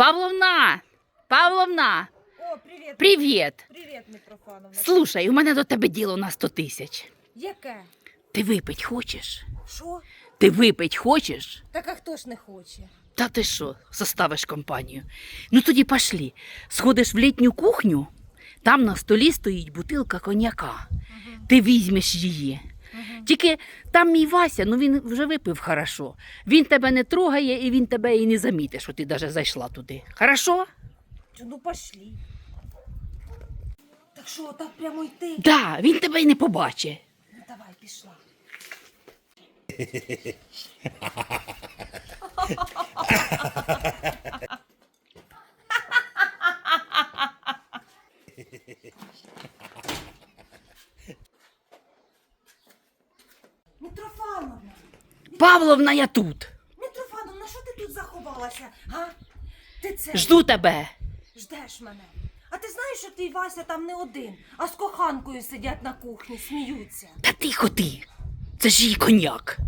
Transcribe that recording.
Павловна! Павловна! О, привіт. Привіт! Привіт, Митрофановна. Слушай, у мене до тебе діло на 100 тисяч. Яке? Ти випить хочеш? Що? Ти випить хочеш? Так а хто ж не хоче? Та ти що, составиш компанію? Ну тоді пошлі. Сходиш в літню кухню, там на столі стоїть бутилка коньяка. Ти візьмеш її. Тільки там мій Вася, ну він вже випив хорошо. Він тебе не трогає і він тебе і не замітить, що ти навіть зайшла туди. Хорошо? Ну пошли. Так що, так прямо йти? Да, він тебе й не побачить. Ну давай, пішла. Митрофановна, Павловна, я тут. Митрофановна, що ти тут заховалася? Га? Ти це Жду тебе. ждеш мене. А ти знаєш, що твій Вася там не один, а з коханкою сидять на кухні, сміються. Та тихо ти. Це ж її коньяк.